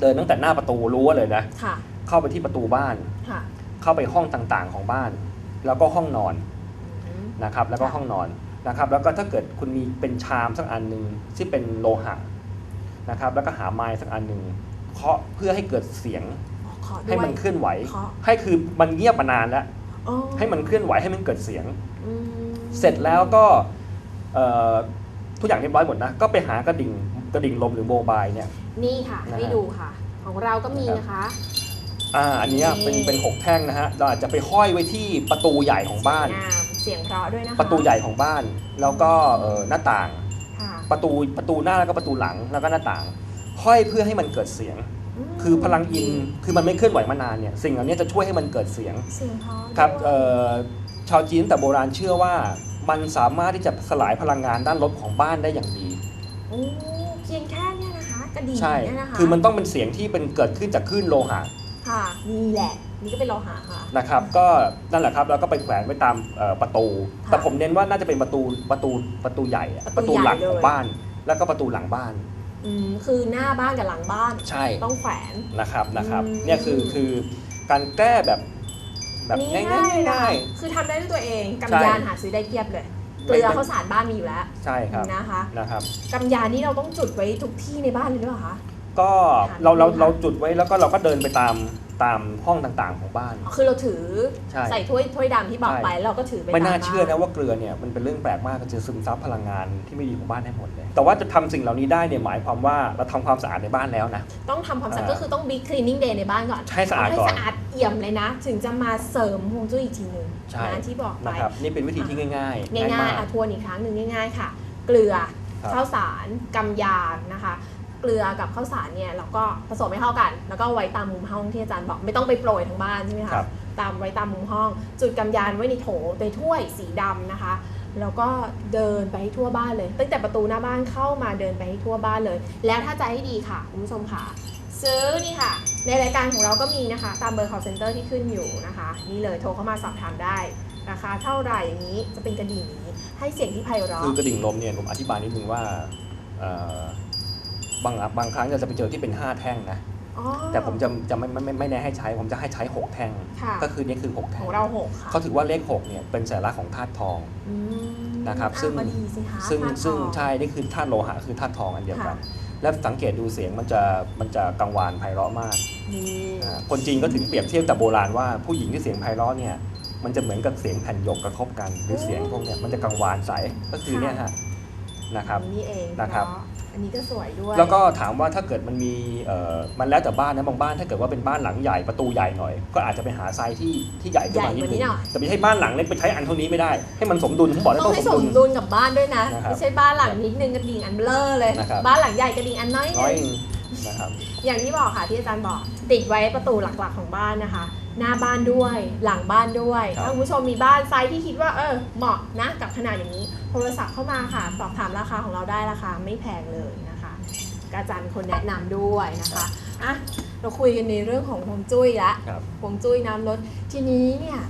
เดินตั้งแต่หน้าประตูรั้วเลยนะค่ะ เข้าไปที่ประตูบ้าน ค่ะเข้าไปห้องต่างๆของบ้าน แล้วก็ห้องนอนอืม นะครับ แล้วก็ค่ะ ห้องนอนนะครับ แล้วก็ถ้าเกิดคุณมีเป็นชามสักอันหนึ่งที่เป็นโลหะนะครับ แล้วก็หาไม้สักอันหนึ่งเคาะเพื่อให้เกิดเสียงขอด้วย ให้มันเคลื่อนไหว เคาะ ให้คือมันเงียบมานานแล้ว อ๋อให้มันเคลื่อนไหวให้มันเกิดเสียง อืมเสร็จแล้วก็เอ่อทุกอย่างเรียบร้อยหมดนะ ก็ไปหากระดิ่งกระดิ่งลมหรือโมบายเนี่ย นี่ค่ะนะฮะ ให้ดูค่ะ ของเราก็มีนะคะ อ่าอันเนี้ยเป็นนี่เป็นหกแท่งนะฮะเราอาจจะไปห้อยไว้ที่ประตูใหญ่ของบ้าน สวยงามเสียงเพราะด้วยนะคะประตูใหญ่ของบ้าน แล้วก็เอ่อหน้าต่าง ค่ะประตูประตูหน้าแล้วก็ประตูหลังแล้วก็หน้าต่าง ห้อยเพื่อให้มันเกิดเสียง มคือพลังอินคือมันไม่เคลื่อนไหวมานานเนี่ยสิ่งเหล่านี้จะช่วยให้มันเกิดเสียงเสียงเพราะครับด้วยเอ่อชาวจีนแต่โบราณเชื่อว่า มันสามารถที่จะสลายพลังงานด้านลบของบ้านได้อย่างดี โอ้ กระดิ่งใช่ เนี่ยนะคะคือมันต้องเป็นเสียงที่เป็นเกิดขึ้นจากคลื่นโลหะค่ะนี่แหละ นี่ก็เป็นโลหะค่ะ นะครับ ก็นั่นแหละครับแล้วก็ไปแขวนไว้ตามเอ่อประตู ค่ะแต่ผมเน้นว่าน่าจะเป็นประตูประตูประตูใหญ่อะปประระตูตูหลังใหญ่ของเลย บ้าน แล้วก็ประตูหลังบ้าน อืมคือหน้าบ้านกับหลังบ้าน ใช่ ต้องแขวน นะครับนะครับอืม เนี่ยคือคือการแก้แบบแบบง่ายๆๆนะง่ายคือทำได้ด้วยตัวเองกำใช่ยานหาซื้อได้เพียบเลย เกไม่ลือไม่ข้าวสารบ้านมีอยู่แล้วๆใช่ครับนะคะนะครับกำยานนี่เราต้องจุดไว้ทุกที่ในบ้านเลยหรือเปล่าคะ ก็ค่ะเราเราค่ะเราจุดไว้แล้วก็เราก็เดินไปตามตามห้องต่างๆของบ้าน อ๋อคือเราถือใช่ ใส่ถ้วยถ้วยดำที่บอกใช่ไปแล้วเราก็ถือไปไม่น่าตบ้เชื่อนะว่าเกลือเนี่ยมันเป็นเรื่องแปลกมากก็จะซึมซับพลังงานที่ไม่ดีของบ้านให้หมดเลย แต่ว่าจะทำสิ่งเหล่านี้ได้เนี่ยหมายความว่าเราทำความสะอาดในบ้านแล้วนะ ต้องทำความสะอาดอ่า ก็คือต้องบิ๊กคลีนนิ่งเดย์ในบ้านก่อนให้สะอาดให้ก่อน สะอาดเอี่ยมเลยนะ ถึงจะมาเสริมฮวงจุ้ยอีกทีหนึ่งใช่ นะที่บอกไป นะครับนี่เป็นวิธีที่ง่ายๆง่ายมาๆกอะทวนอีกครั้งหนึ่งง่าย ๆ ค่ะ เกลือครับข้าวสารกำยานนะคะ เกลือกับข้าวสารเนี่ยเราก็ผสมให้เข้ากัน แล้วก็ไว้ตามมุมห้องที่อาจารย์บอกไม่ต้องไปโปรยทั้งบ้านใช่ไหมครัคะบตามไว้ตามมุมห้อง จุดกำยานไว้ในโถในถ้วยสีดำนะคะ แล้วก็เดินไปให้ทั่วบ้านเลย ตั้งแต่ประตูหน้าบ้านเข้ามาเดินไปให้ทั่วบ้านเลย แล้วถ้าใจให้ดีค่ะคุณผู้ชมค่ะ ซื้อนี่ค่ะ ในรายการของเราก็มีนะคะ ตามเบอร์ call center ที่ขึ้นอยู่นะคะ นี่เลยโทรเข้ามาสอบถามได้ราคาเท่าไหร่อย่างนี้จะเป็นกระดิ่งอย่างนี้ให้เสียงที่ไพเราะคือกระดิ่งลมเนี่ยผมอธิบายนิดนึงว่าเอ่อ บางบางครั้งจะไปเจอที่เป็น 5 แท่งนะ อ๋อ แต่ผมจะจะไม่ไม่ไม่ไม่แนะให้ใช้ผมจะให้ใช้ 6 แท่ง ค่ะ ก็คือนี่คือ 6 ขแท่องงเราหกค่ะเขาถือว่าเลข6เนี่ยเป็นสัญลักษณ์ของธาตุทอง อืมนะครับอ่ซึ่งก็ดีสิคะซึ่งธาตุซึ่งทอใช่นี่คือธาตุโลหะคือธาตุทองอันเดียวกัน ค่ะ แล้วสังเกตดูเสียงมันจะมันจะกังวานไพเราะมากนี่อ่าคนจีนก็ถึงเปรียบเทียบแต่โบราณว่าผู้หญิงที่เสียงไพเราะเนี่ยมันจะเหมือนกับเสียงแผ่นหยกกระทบกัน หรือเสียงพวกเนี้ยมันจะกังวานใสก็คือเนี่ยฮะนะครับ นี่เองนะครับ เนา อันนี้ก็สวยด้วย แล้วก็ถามว่าถ้าเกิดมันมีเอ่อมันแล้วแต่บ้านนะบางบ้านถ้าเกิดว่าเป็นบ้านหลังใหญ่ประตูใหญ่หน่อย ก็อาจจะไปหาไซส์ที่ที่ใหญ่ขึ้นมานิดนึงแต่ไม่ใช่บ้านหลังเล็กไปใช้อันเท่านี้ไม่ได้ ให้มันสมดุลผมบอกแล้วต้อต้องงให้สสมดุมลดุลกับบ้านด้วยนะ นะครับไม่ใช่บ้านหลังนิดนึงกระดิ่งอันเบลอเลย นะครับ บ้านหลังใหญ่กระดิ่งอันน้อยน้อยนึงนะครับ อย่างที่บอกค่ะที่อาจารย์บอกติดไว้ประตูหลักๆของบ้านนะคะ หน้าบ้านด้วยหลังบ้านด้วยครับ ถ้าคุณผู้ชมมีบ้านไซส์ที่คิดว่าเออเหมาะนะกับขนาดอย่างนี้ โทรศัพท์เข้ามาค่ะ สอบถามราคาของเราได้ราคาไม่แพงเลยนะคะก็อาจารย์เป็นคนแนะนำด้วยนะคะอะเราคุยกันในเรื่องของฮวงจุ้ยละครับ ฮวงจุ้ยน้ำลดทีนี้เนี่ย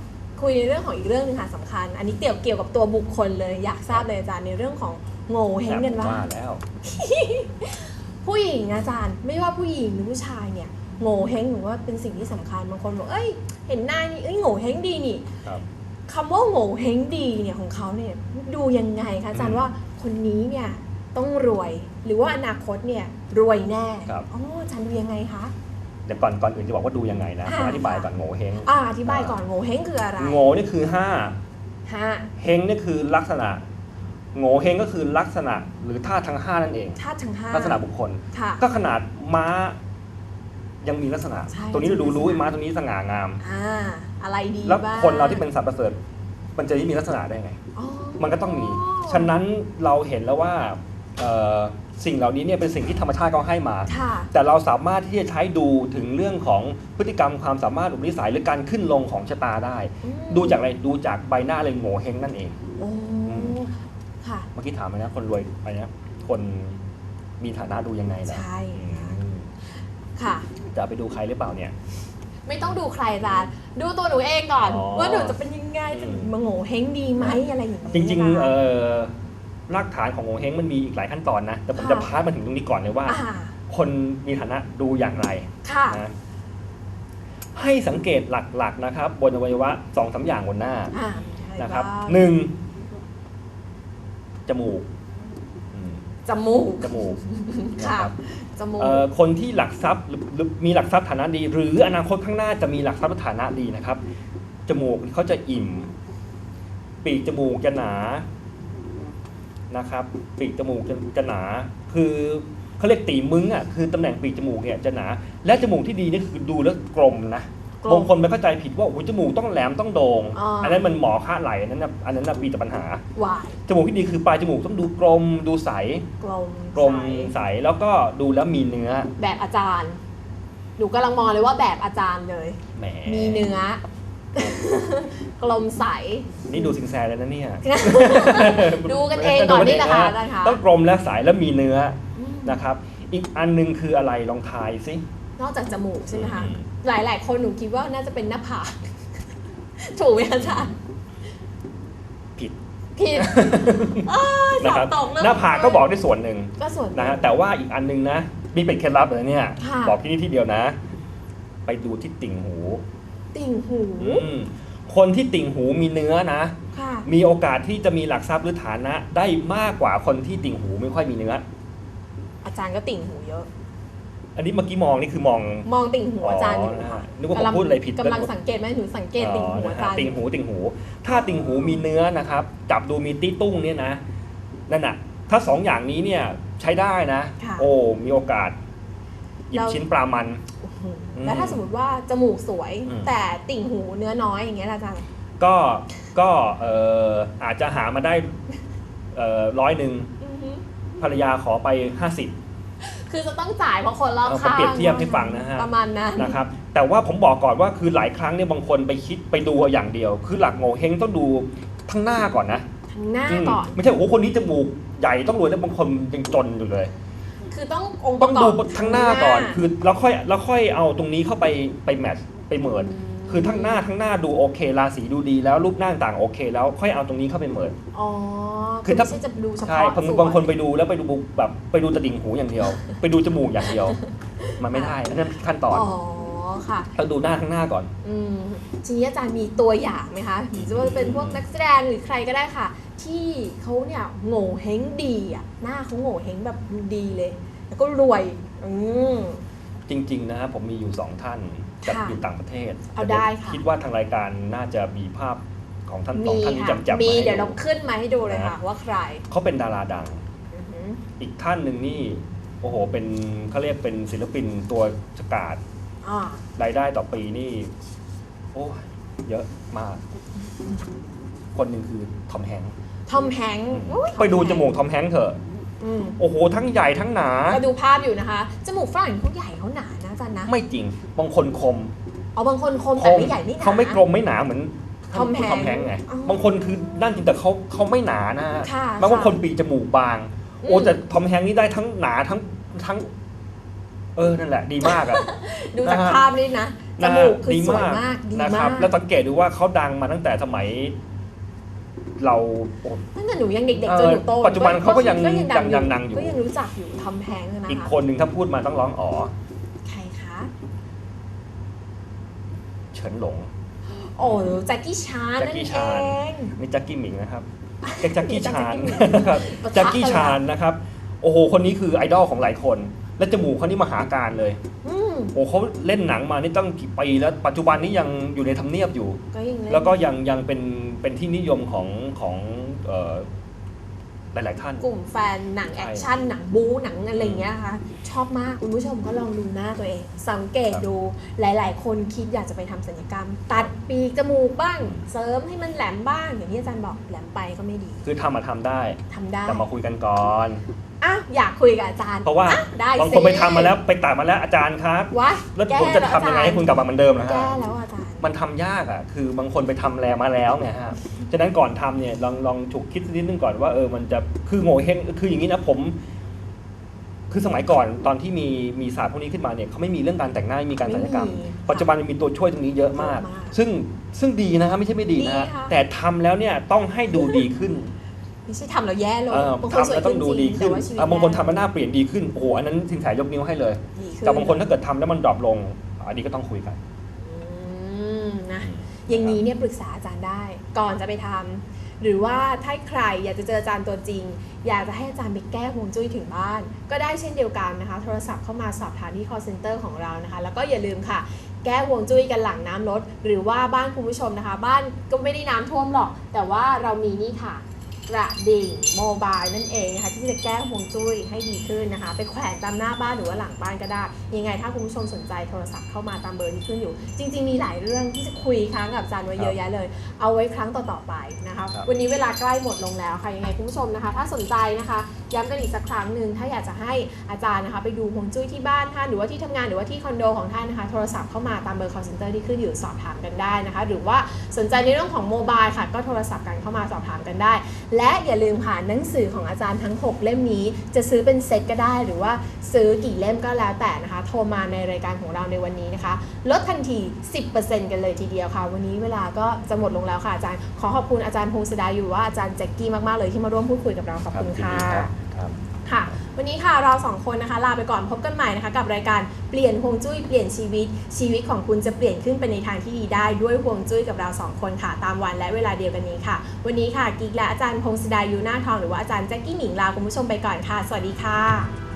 คุยในเรื่องของอีกเรื่องหนึงค่ะสำคัญ อันนี้เกี่ยวเกี่ยวกับตัวบุคคลเลยอยากทราบเลยอาจารย์ในเรื่องของโง่เฮงกันว่าบ้างแล้ว ผู้หญิงอาจารย์ ไม่ว่าผู้หญิงหรือผู้ชายเนี่ยโง่เฮงหรือว่าเป็นสิ่งที่สำคัญบางคนบอกเอ้ย เห็นหน้านี่เอ้ยโง่เฮงดีนี่ครับคำว่าโง่เฮงดีเนี่ยของเขาเนี่ยดูยังไงคะอาจารย์อืมว่าคนนี้เนี่ยต้องรวยหรือว่าอนาคตเนี่ยรวยแน่ครับอ๋ออาจารย์ดูยังไงคะเดี๋ยวก่อนก่อนอื่นจะบอกว่าดูยังไงนะค่ะผมอธิบายก่อนโง่เฮงอ่าอธิบายก่อนโง่เฮงคืออะไรโง่นี่คือห้าฮะเฮงนี่คือลักษณะ โง่เฮงก็คือลักษณะหรือธาตุทั้งห้านั่นเอง ธาตุทั้งห้าลักษณะบุคคล ค่ะ ก็ขนาดม้ายังมีลักษณะ ใช่ตัวนี้เราดูมีลักษณะรู้ไอ้ม้าตัวนี้สง่างาม อ่าอะไรดีแล้วบ้างคนเราที่เป็นสัตว์ประเสริฐ มันจะไม่มีลักษณะได้ไง อ๋อ มันก็ต้องมี ฉะนั้นเราเห็นแล้วว่าเอ่อสิ่งเหล่านี้เนี่ยเป็นสิ่งที่ธรรมชาติเขาให้มา ค่ะ แต่เราสามารถที่จะใช้ดูถึงเรื่องของพฤติกรรมความสามารถอุปนิสัยหรือการขึ้นลงของชะตาได้ อืมดูจากอะไร ดูจากใบหน้าเลยโง่เฮงนั่นเอง โอ้ม ค่ะ เมื่อกี้ถามไปนะคนรวยอะไรนะคนมีฐานะดูยังไงนะใช่อืมค่ะ จะไปดูใครหรือเปล่าเนี่ย ไม่ต้องดูใครร้าน ดูตัวหนูเองก่อน อ๋อว่าหนูจะเป็นยังไงจะอืมมาโง่เฮงดีไหมอะไรอย่างนี้จริงนะๆคะเอ่อรากฐานของโงเฮงมันมีอีกหลายขั้นตอนนะ แต่ผมจะค่ะ พาดมาถึงตรงนี้ก่อนเลยว่า อ่าคนมีฐานะดูอย่างไรค่ะ นะให้สังเกตหลักๆนะครับ บนอวัยวะสองสามอย่างบนหน้าอ่ามีอะไรนะครับางหนึ่ง จมูกอืมจมูกจมูกนะค่ะครับ จมูก เอ่อคนที่หลักทรัพย์หรือหรือมีหลักทรัพย์ฐานะดี หรืออนาคตข้างหน้าจะมีหลักทรัพย์ฐานะดีนะครับ จมูกเขาจะอิ่ม ปีกจมูกจะหนานะครับ ปีกจมูกจะจะหนา คือเขาเรียกตีมึงอะคือตำแหน่งปีกจมูกเนี่ยจะหนา และจมูกที่ดีนี่คือดูแล้วกลมนะกลม บางคนไปเข้าใจผิดว่าโอ้โหจมูกต้องแหลมต้องโดง่งอ่าอันนั้นมันหมอค่าไหลอันนั้นนะอันนั้นนะมีแต่ปัญหา วายจมูกที่ดีคือปลายจมูกต้องดูกลมดูใสกลมกลมใสใสแล้วก็ดูแล้วมีเนื้อแบบอาจารย์ หนูกำลังมองเลยว่าแบบอาจารย์เลย แหมมีเนื้อ กลมใส นี่ดูสิงแซแล้วนะเนี่ย ดูกันเองก่อนนี่แหละค่ะดูอาจารย์คะต้องกลมและใสแล้วมีเนื้ออืมนะครับ อีกอันหนึงคืออะไรลองทายสิ นอกจากจมูกใช่ไหมคะอืมหลาย ๆ คนหนูคิดว่าน่าจะเป็นหน้าผาก ถูกไหมอาจารย์ผิดผิดอ้ายสนะอครับบตกเลยหน้าผากก็บอกได้ส่วนหนึ่งก็ส่วนหงนะฮะแต่ว่าอีกอันหนึงนะนี่เป็นเคล็ดลับเลยเนี่ยค่ะบอกที่นี่ที่เดียวนะ ไปดูที่ติ่งหู ติ่งหูอืมคนที่ติ่งหูมีเนื้อนะค่ะมีโอกาสที่จะมีหลักทรัพย์หรือฐานะ ได้มากกว่าคนที่ติ่งหูไม่ค่อยมีเนื้อ อาจารย์ก็ติ่งหูเยอะ อันนี้เมื่อกี้มองนี่คือมองมองติ่งหูอาจารย์อยู่อ๋อค่ะนึกว่าผมพูดอะไรผิดกำลังสังเกตไหมหนูสังเกตติ่งหูอ๋ออานะจาฮะรย์ติ่งหูติ่งหู ถ้าติ่งหูมีเนื้อนะครับ จับดูมีตี้ตุ้งเนี่ยนะนั่นน่ะ ถ้าสองอย่างนี้เนี่ยใช้ได้นะค่ะโอ้มีโอกาสหยิบเราชิ้นปลามันโอ้โหอืมแล้วถ้าสมมติว่าจมูกสวยอืมแต่ติ่งหูเนื้อน้อยอย่างเงี้ยล่ะอาจารย์ก็ก็เอ่ออาจจะหามาได้เอ่อร้อยหนึ่งอือฮึภรรยาขอไป50 คือจะต้องจ่ายเพราะคนรอบเอาผมข้างเปรียบเทียบให้ฟังนะฮะประมาณนั้นนะครับ แต่ว่าผมบอกก่อนว่าคือหลายครั้งเนี่ยบางคนไปคิดไปดูเอาอย่างเดียว คือหลักโง่เฮงต้องดูทั้งหน้าก่อนนะทั้งหน้าอืมก่อนไม่ใช่โอ้โหคนนี้จมูกใหญ่ต้องรวยแล้วบางคนยังจนอยู่เลย คือต้ององค์ปต้อระงกดูอบทั้งหน้าก่อน คือแล้วค่อยแล้วค่อยเอาตรงนี้เข้าไปไปแมทช์ไปเมิร์ดม คือทั้งหน้าทั้งหน้าดูโอเค ราศีดูดีแล้วรูปหน้าต่างโอเค แล้วค่อยเอาตรงนี้เข้าไปเมิร์ดอ๋อคือถ้าไม่ใช่จะดูเฉใช่พาะบางส่วบางคนไปดูแล้วไปดูแบบไปดูแตะดิ่งหูอย่างเดียว ไปดูจมูกอย่างเดียว มันไม่ได้อันนั้นขั้นตอนอ๋อค่ะต้องดูหน้าข้างหน้าก่อน อืมทีนี้อาจารย์มีตัวอย่างไหมคะหรือจะว่าจะเป็นพวกนักแสดงหรือใครก็ได้ค่ะ ที่เขาเนี่ยโง่เฮงดีอะหน้าเขาโง่เฮงแบบดีเลย แล้วก็รวย อืมจริง ๆ นะผมมีอยู่สองท่าน แต่ค่ะอยู่ต่างประเทศเอาได้ค่ะ คิดว่าทางรายการน่าจะมีภาพของท่านสองมีท่านนี้ค่ะจำๆมีมาให้เดี๋ยวเราดูขึ้นมาให้ดูเลยค่ะ ว่าใครเขาเป็นดาราดัง อือหืออีกท่านหนึ่งนี่โอ้โห เป็นเขาเรียกเป็นศิลปินตัวฉกาดอ่ารายได้ต่อปีนี่ โอ้ยเยอะมาก คนหนึ่งคือทอมแฮงค์ทอมแฮงค์อุ๊ยไปดูจมูกทอมแฮงค์เถอะ อืมโอ้โหทั้งใหญ่ทั้งหนา เราดูภาพอยู่นะคะ จมูกฝรั่งเขาใหญ่เขาหนานะอาจารย์นะไม่จริงบางคนคมอ๋อบางคนคมแต่ไม่ใหญ่ไม่หนา เขาไม่กลมไม่หนาเหมือนทอมแฮงค์ทอมแฮงค์ไงอ๋อบางคนคือนั่นจริงแต่เขาเขาไม่หนานะฮะค่ะบางค่ะคนปีจมูกบาง โอ้อืม แต่ทอมแฮงค์นี่ได้ทั้งหนาทั้งทั้ง เออนั่นแหละ ดีมากอะ ดูจากนะฮะ ภาพนี่นะจนะฮะมูกคือสวยมากดีนะคมารับกแล้วสังเกตดูว่าเขาดังมาตั้งแต่สมัย เราโอ้ตั้งแต่หนูยังเด็กเอๆอจนหนูโตปัจจุบันเขาก็ยังก็ยังดังยังดังอยู่ก็ยังรู้จักอยู่ทอมแฮงค์นะคะอีกคนหนึ่งถ้าพูดมาต้องร้องอ๋อใครคะเฉินหลง โอ้แจ็คกี้ชานแจ็นั่คนกี้เอชานงนี่แจ็คกี้หมิงนะครับแจ็คกี้ชานแจ็คกี้หมิงนะครับปะทะแจ็คกี้ชานนะครับ โอ้โห คนนี้คือไอดอลของหลายคน และจมูกเขานี่มหาการเลยอืมโอ้เขาเล่นหนังมานี่ตั้งกี่ปีแล้วปัจจุบันนี้ยังอยู่ในทำเนียบอยู่ก็ยังเล่นแล้วก็ยังยังเป็น เป็นที่นิยมของของเอ่อหลายๆท่าน กลุ่มแฟนหนังใช่ แอคชั่น หนังบู๊หนังอะไรอย่างเงี้ยนะคะชอบมาก คุณผู้ชมก็ลองดูหน้าตัวเอง สังเกตครับดูหลาย ๆ คนคิดอยากจะไปทำศัลยกรรม ตัดปีกจมูกบ้าง เสริมให้มันแหลมบ้าง อย่างที่อาจารย์บอกแหลมไปก็ไม่ดีคือทำมาทำได้ ทำได้ แต่มาคุยกันก่อน อะอยากคุยกับอาจารย์เพราะว่าอ่ได้บางสิคนไปทำมาแล้วไปตัดมาแล้วอาจารย์ครับวะแล้วแก้ผมจะทำยังไงให้คุณกลับมาเหมือนเดิมนะแก้ฮะแล้วอาจารย์ มันทำยากอะ คือบางคนไปทำแลมาแล้วไงฮะ ฉะนั้นก่อนทำเนี่ยลองลองฉุกคิดนิดนึงก่อนว่าเออมันจะคือโง่เฮงคืออย่างนี้นะผม คือสมัยก่อนตอนที่มีมีศาสตร์พวกนี้ขึ้นมาเนี่ยเขาไม่มีเรื่องการแต่งหน้าไม่มีการศัลยกรรม ไม่มีปัจจุบันมันมีตัวช่วยตรงนี้เยอะมาก เยอะมากซึ่งซึ่งดีนะครับไม่ใช่ไม่ดีนะฮะดีค่ะ แต่ทำแล้วเนี่ยต้องให้ดูดีขึ้น ไม่ใช่ทำแล้วแย่ลงเออบางคนสทำวยแล้วต้องดูดีขึ้นแต่ว่าชีวิตอะบางคนแย่ทำแล้วหน้าเปลี่ยนดีขึ้นโอ้โหอันนั้นสินแสยกนิ้วให้เลย ดีขึ้นแต่บางคนถ้าเกิดทำแล้วมันดรอปลงอันนี้ก็ต้องคุยกัน อืมนะอย่างนี้เนี่ยปรึกษาอาจารย์ได้ ก่อนจะไปทำหรือว่าถ้าใครอยากจะเจออาจารย์ตัวจริง อยากจะให้อาจารย์ไปแก้ฮวงจุ้ยถึงบ้าน ก็ได้เช่นเดียวกันนะคะ โทรศัพท์เข้ามาสอบถามที่ call center ของเรานะคะ แล้วก็อย่าลืมค่ะ แก้ฮวงจุ้ยกันหลังน้ำลดหรือว่าบ้านคุณผู้ชมนะคะ บ้านก็ไม่ได้น้ำท่วมหรอก แต่ว่าเรามีนี่ค่ะ กระดิ่งโมบายนั่นเองนะคะที่จะแก้ฮวงจุ้ยให้ดีขึ้นนะคะ ไปแขวนตามหน้าบ้านหรือว่าหลังบ้านก็ได้ ยังไงถ้าคุณผู้ชมสนใจโทรศัพท์เข้ามาตามเบอร์ที่ขึ้นอยู่ จริง ๆ มีหลายเรื่องที่จะคุยค้างกับอาจารย์ไว้เยอะแยะเลย เอาไว้ครั้งต่อๆไปนะคะครับวันนี้เวลาใกล้หมดลงแล้วค่ะยังไงคุณผู้ชมนะคะ ถ้าสนใจนะคะย้ำกันอีกสักครั้งหนึ่งถ้าอยากจะให้อาจารย์นะคะไปดูฮวงจุ้ยที่บ้านท่านหรือว่าที่ทำงานหรือว่าที่คอนโดของท่านนะคะโทรศัพท์เข้ามาตามเบอร์ call center ที่ขึ้นอยู่สอบถามกันได้นะคะ หรือว่าสนใจในเรื่องของโมบายค่ะ ก็โทรศัพท์กันเข้ามาสอบถามกันได้ และอย่าลืมค่ะหนังสือของอาจารย์ทั้ง 6 เล่มนี้ จะซื้อเป็นเซตก็ได้ หรือว่าซื้อกี่เล่มก็แล้วแต่นะคะ โทรมาในรายการของเราในวันนี้นะคะลดทันที 10%กันเลยทีเดียวค่ะ วันนี้เวลาก็จะหมดลงแล้วค่ะอาจารย์ขอขอบคุณอาจารย์พงศดาอยู่ว่าอาจารย์แจ็คกี้มากๆเลยที่มาร่วมพูดคุยกับเราขอบคุณค่ะ ค่ะ วันนี้ค่ะเราสองคนนะคะลาไปก่อนพบกันใหม่นะคะกับรายการเปลี่ยนฮวงจุ้ยเปลี่ยนชีวิต ชีวิตของคุณจะเปลี่ยนขึ้นไปในทางที่ดีได้ด้วยฮวงจุ้ยกับเราสองคนค่ะ ตามวันและเวลาเดียวกันนี้ค่ะ วันนี้ค่ะกิ๊กและอาจารย์พงศดายูน่าทองหรือว่าอาจารย์แจ็คกี้หนิงลาคุณผู้ชมไปก่อนค่ะ สวัสดีค่ะ